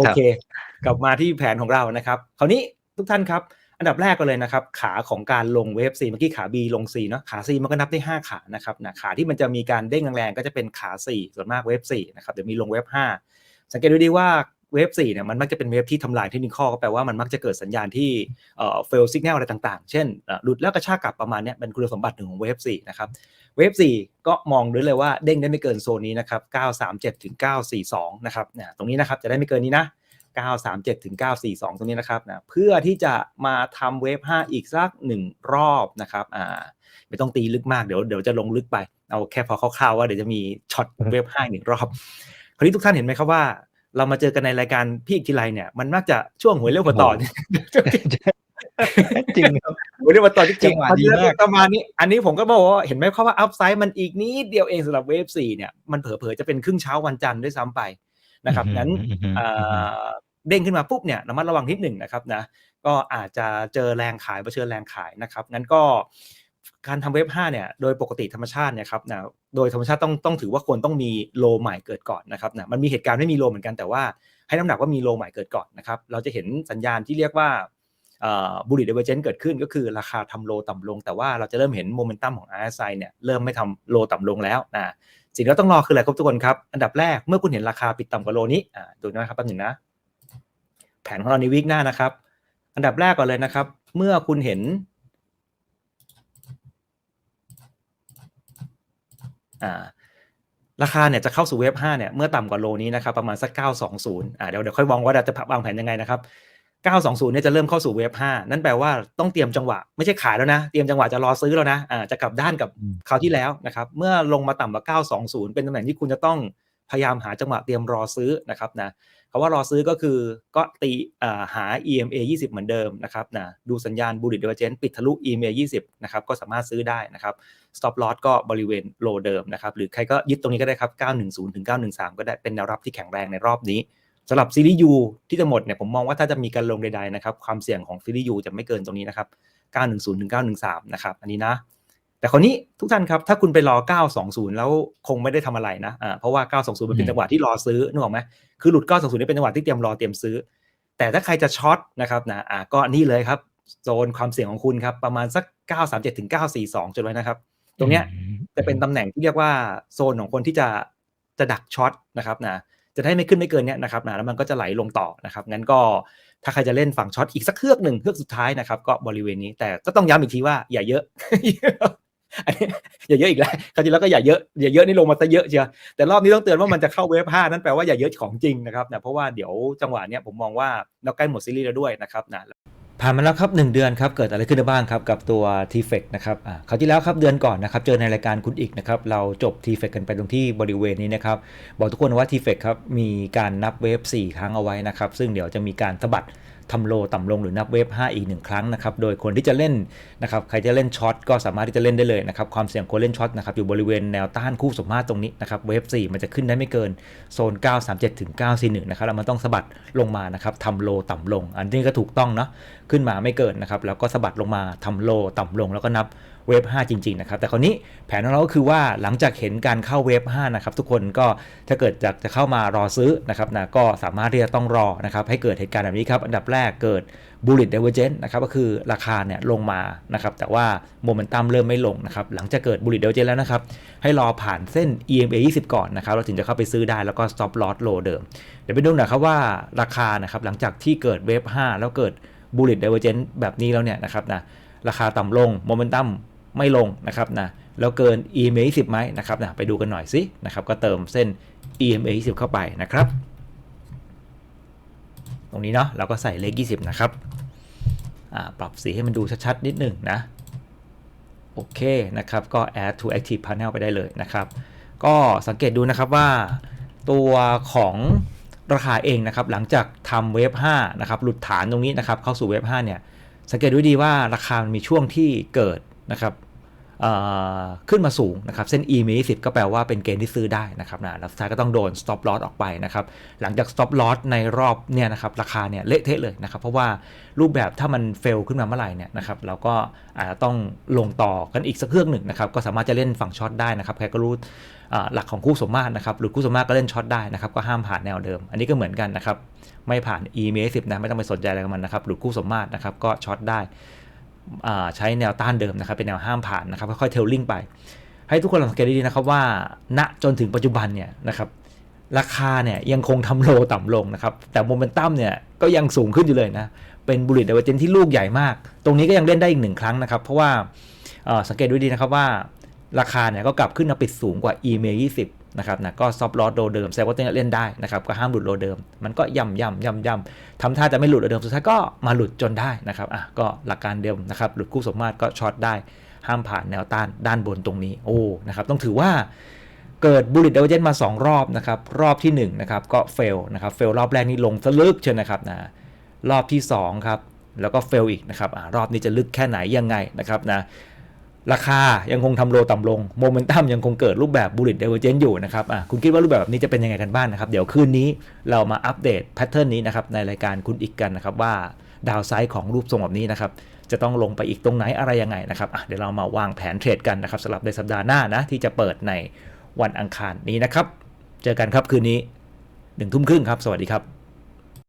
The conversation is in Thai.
โอเค กลับมาที่แผนของเรานะครับ คราวนี้ทุกท่านครับ อันดับแรกก็เลยนะครับ ขาของการลงเวฟ C เมื่อกี้ขา B ลง C เนาะขา C มันก็นับได้ 5 ขานะครับนะขาที่มันจะมีการเด้งแรงๆก็จะเป็นขา 4 ส่วนมากเวฟ4นะครับเดี๋ยวมีลงเวฟ5สังเกตดูดีว่า เวฟ4เนี่ยมันมักจะเป็นเวฟที่ทำลายเทคนิคก็แปลว่ามันมักจะเกิดสัญญาณที่เอ่อ fail signal อะไรต่างๆ เช่นเอ่อหลุดแล้วกระชากกลับประมาณเนี้ยเป็นคุณสมบัติหนึ่งของเวฟ4นะครับเวฟ4ก็มองด้วยเลยว่าเด้งได้ไม่เกินโซนนี้นะครับ937ถึง942นะครับเนี่ยตรงนี้นะครับจะได้ไม่เกินนี้นะ937ถึง942 ตรงนี้นะครับนะเพื่อที่จะมาทำเวฟ5อีกสัก 1 รอบนะครับอ่าไม่ต้องตีลึกมากเดี๋ยวเดี๋ยวจะลงลึกไป เอาแค่พอคร่าวๆว่าเดี๋ยวจะมีช็อตเวฟ5อีกหนึ่งรอบ คราวนี้ทุกท่านเห็นไหมครับว่า เรามาเจอกันในรายการพี่อีกทีไรเนี่ย มันมักจะช่วงหวยเร็วกว่าต่อจริงครับโอ้ยเรียกว่าตอนที่จังหวะดีมากประมาณนี้ อันนี้ผมก็บอกว่าเห็นไหมครับว่าอัพไซด์มันอีกนิดเดียวเองสำหรับเวฟสี่เนี่ยมันเผลอๆจะเป็นครึ่งเช้าวันจันทร์ด้วยซ้ำไปนะครับงั้นอือฮึเอ่อเด้งขึ้นมาปุ๊บเนี่ยระมัดระวังนิดหนึ่งนะครับนะก็อาจจะเจอแรงขายเผชิญแรงขายนะครับงั้นก็ การทำเว็บ5เนี่ยโดยปกติธรรมชาติเนี่ยครับนะโดยธรรมชาติต้องต้องถือว่าควรต้องมีโลใหม่เกิดก่อนนะครับนะมันมีเหตุการณ์ไม่มีโลเหมือนกันแต่ว่าให้น้ำหนักว่ามีโลใหม่เกิดก่อนนะครับเราจะเห็นสัญญาณที่เรียกว่าบูริเดเวอร์เจนเกิดขึ้นก็คือราคาทำโลต่ำลง แต่ว่าเราจะเริ่มเห็นโมเมนตัมของ RSI เนี่ยเริ่มไม่ทำโลต่ำลงแล้วนะสิ่งที่เราต้องรอคืออะไรครับทุกคนครับ อันดับแรกเมื่อคุณเห็นราคาปิดต่ำกว่าโลนี้ดูนะครับแป๊บหนึ่งนะ แผนของเราในวีคหน้านะครับ อันดับแรกก่อนเลยนะครับ เมื่อคุณเห็น อ่าราคาเนี่ยจะเข้าสู่เวฟ5เนี่ยเมื่อต่ำกว่าโลนี้นะครับประมาณสัก 920อ่าเดี๋ยวเดี๋ยวค่อยวางว่าเราจะวางแผนยังไงนะครับ 920เนี่ยจะเริ่มเข้าสู่เวฟ5นั่นแปลว่าต้องเตรียมจังหวะ ไม่ใช่ขายแล้วนะ เตรียมจังหวะจะรอซื้อแล้วนะอ่าจะกลับด้านกับอืมคราวที่แล้วนะครับ เมื่อลงมาต่ำกว่า 920 เป็นตำแหน่งที่คุณจะต้องพยายามหาจังหวะเตรียมรอซื้อนะครับนะ คำว่ารอซื้อก็คือก็ตีหา EMA 20 เหมือนเดิมนะครับนะดูสัญญาณ Bullish Divergence ปิดทะลุ EMA 20 นะครับก็สามารถซื้อได้นะครับ stop loss ก็บริเวณโลเดิมนะครับหรือใครก็ยึดตรงนี้ก็ได้ครับ 910ถึง913 ก็ได้เป็นแนวรับที่แข็งแรงในรอบนี้สำหรับซีรีส์ U ที่จะหมดเนี่ยผมมองว่าถ้าจะมีการลงใดๆนะครับความเสี่ยงของซีรีส์ U จะไม่เกินตรงนี้นะครับ910ถึง913 นะครับอันนี้นะ แต่คนนี้ทุกท่านครับ ถ้าคุณไปรอ 920 แล้วคงไม่ได้ทำอะไรนะอ่าเพราะว่า 920 มันเป็นจังหวะที่รอซื้อนึกออกไหมคือหลุด 920 นี่เป็นจังหวะที่เตรียมรอเตรียมซื้อ แต่ถ้าใครจะช็อตนะครับนะอ่าก็นี่เลยครับโซนความเสี่ยงของคุณครับ ประมาณสัก 937ถึง942จดไว้นะครับ ตรงเนี้ยจะเป็นตำแหน่งที่เรียกว่าโซนของคนที่จะจะดักช็อตนะครับนะจะได้ไม่ขึ้นไม่เกินเนี้ยนะครับนะแล้วมันก็จะไหลลงต่อนะครับงั้นก็ถ้าใครจะเล่นฝั่งช็อตอีกสักเครือกหนึ่งเครือกสุดท้ายนะครับ ก็บริเวณนี้แต่ก็ต้องย้ำอีกทีว่าอย่าเยอะ อันนี้อย่าเยอะอีกแล้วคราวที่แล้วก็อย่าเยอะอย่าเยอะนี่ลงมาซะเยอะเชียวแต่รอบนี้ต้องเตือนว่ามันจะเข้าเวฟห้านั่นแปลว่าอย่าเยอะของจริงนะครับนะเพราะว่าเดี๋ยวจังหวะเนี้ยผมมองว่าเราใกล้หมดซีรีส์แล้วด้วยนะครับนะผ่านมาแล้วครับ 1 เดือนครับเกิดอะไรขึ้นบ้างครับกับตัว t f e c นะครับอ่าคราวที่แล้วครับเดือนก่อนนะครับเจอในรายการคุณอีกนะครับเราจบ t f e c กันไปตรงที่บริเวณนี้นะครับบอกทุกคนว่า t f e c ครับมีการนับเวฟ4ครั้งเอาไว้นะครับซึ่งเดี๋ยวจะมีการสะบัด ทำโลต่ำลงหรือนับเวฟ5อีก1ครั้งนะครับโดยคนที่จะเล่นนะครับใครจะเล่นช็อตก็สามารถที่จะเล่นได้เลยนะครับความเสี่ยงคนเล่นช็อตนะครับอยู่บริเวณแนวต้านคู่สมมาตรตรงนี้นะครับเวฟ4มันจะขึ้นได้ไม่เกินโซน 937ถึง941นะครับแล้วมันต้องสะบัดลงมานะครับทำโลต่ำลง อันนี้ก็ถูกต้องเนาะขึ้นมาไม่เกินนะครับแล้วก็สะบัดลงมาทำโลต่ำลงแล้วก็นับเวฟ5จริงๆนะครับแต่คราวนี้แผนของเราก็คือว่าหลังจากเห็นการเข้าเวฟ5นะครับทุกคนก็ถ้าเกิดอยากจะเข้ามารอซื้อนะครับนะก็สามารถที่จะต้องรอนะครับให้เกิดเหตุการณ์แบบนี้ครับ อันดับแรกเกิด bullish divergence นะครับก็คือราคาเนี่ยลงมานะครับแต่ว่าโมเมนตัมเริ่มไม่ลงนะครับหลังจากเกิด bullish divergence แล้วนะครับให้รอผ่านเส้น EMA 20 ก่อนนะครับเราถึงจะเข้าไปซื้อได้แล้วก็ stop loss low เดิม เดี๋ยวไปดูหน่อยครับว่าราคานะครับหลังจากที่เกิดเวฟ5แล้วเกิด bullish divergence แบบนี้แล้วเนี่ยนะครับนะราคาต่ำลงโมเมนตัม ไม่ลงนะครับนะแล้วเกิน EMA 20ไหมนะครับนะไปดูกันหน่อยสินะครับก็เติมเส้น EMA 20เข้าไปนะครับ ตรงนี้เนาะเราก็ใส่เลข 20 นะครับอ่าปรับสีให้มันดูชัดๆ นิดหนึ่งนะ โอเคนะครับ ก็ add to active panel ไปได้เลยนะครับ ก็สังเกตดูนะครับว่าตัวของราคาเองนะครับ หลังจากทำเวฟ5นะครับ หลุดฐานตรงนี้นะครับ เข้าสู่เวฟ5เนี่ย สังเกตดูดีว่าราคามันมีช่วงที่เกิด นะครับขึ้นมาสูงนะครับเส้น E มีสิทธิ์ก็แปลว่าเป็นเกณฑ์ที่ซื้อได้นะครับนะแล้วสุดท้ายก็ต้องโดน stop loss ออกไปนะครับหลังจาก stop loss ในรอบเนี่ยนะครับราคาเนี่ยเละเทะเลยนะครับเพราะว่ารูปแบบถ้ามัน fail ขึ้นมาเมื่อไหร่เนี่ยนะครับเราก็อาจจะต้องลงต่อกันอีกสักเครื่องหนึ่งนะครับก็สามารถจะเล่นฝั่งช็อตได้นะครับใครก็รู้หลักของคู่สมมาตรนะครับหรือคู่สมมาตรก็เล่นช็อตได้นะครับก็ห้ามผ่านแนวเดิม อันนี้ก็เหมือนกันนะครับไม่ผ่าน E มีสิบนะไม่ต้องไปสนใจอะไรกับมันนะครับหรือคู่สมมาตรนะครับก็ช็อตได้ ใช้แนวต้านเดิมนะครับ เป็นแนวห้ามผ่านนะครับ ค่อยๆเทลลิ่งไป ให้ทุกคนสังเกตดีๆนะครับว่าณจนถึงปัจจุบันเนี่ยนะครับราคาเนี่ยยังคงทำโลต่ำลงนะครับ แต่โมเมนตัมเนี่ยก็ยังสูงขึ้นอยู่เลยนะ เป็นบุลิตเดเวเจนที่ลูกใหญ่มาก ตรงนี้ก็ยังเล่นได้อีกหนึ่งครั้งนะครับ เพราะว่าสังเกตดูดีนะครับว่าราคาเนี่ยก็กลับขึ้นมาปิดสูงกว่า e m a 20 นะครับนะก็ซอฟต์ลอสโลเดิมแสดงว่าตัวนี้เล่นได้นะครับก็ห้ามหลุดโลเดิม มันก็ย่ำย่ำย่ำย่ำทำท่าจะไม่หลุดโลเดิมสุดท้ายก็มาหลุดจนได้นะครับอะก็หลักการเดิมนะครับหลุดคู่สมมาตรก็ช็อตได้ห้ามผ่านแนวต้านด้านบนตรงนี้โอ้นะครับต้องถือว่าเกิดบุลลิตเดเวเจนมา 2 รอบนะครับรอบที่1นะครับก็เฟลนะครับเฟลรอบแรกนี่ลงสลึกเชียวนะครับนะรอบที่2ครับแล้วก็เฟลอีกนะครับอ่ารอบนี้จะลึกแค่ไหนยังไงนะครับนะ ราคายังคงทำโลต่ำลงโมเมนตัมยังคงเกิดรูปแบบบูลลิตเดเวอร์เจนอยู่นะครับอะคุณคิดว่ารูปแบบแบบนี้จะเป็นยังไงกันบ้างนะครับ เดี๋ยวคืนนี้เรามาอัปเดตแพทเทิร์นนี้นะครับในรายการคุณอีกกันนะครับว่าดาวไซด์ของรูปทรงแบบนี้นะครับจะต้องลงไปอีกตรงไหนอะไรยังไงนะครับอะเดี๋ยวเรามาวางแผนเทรดกันนะครับสำหรับในสัปดาห์หน้านะที่จะเปิดในวันอังคารนี้นะครับ เจอกันครับคืนนี้หนึ่งทุ่มครึ่งครับ สวัสดีครับ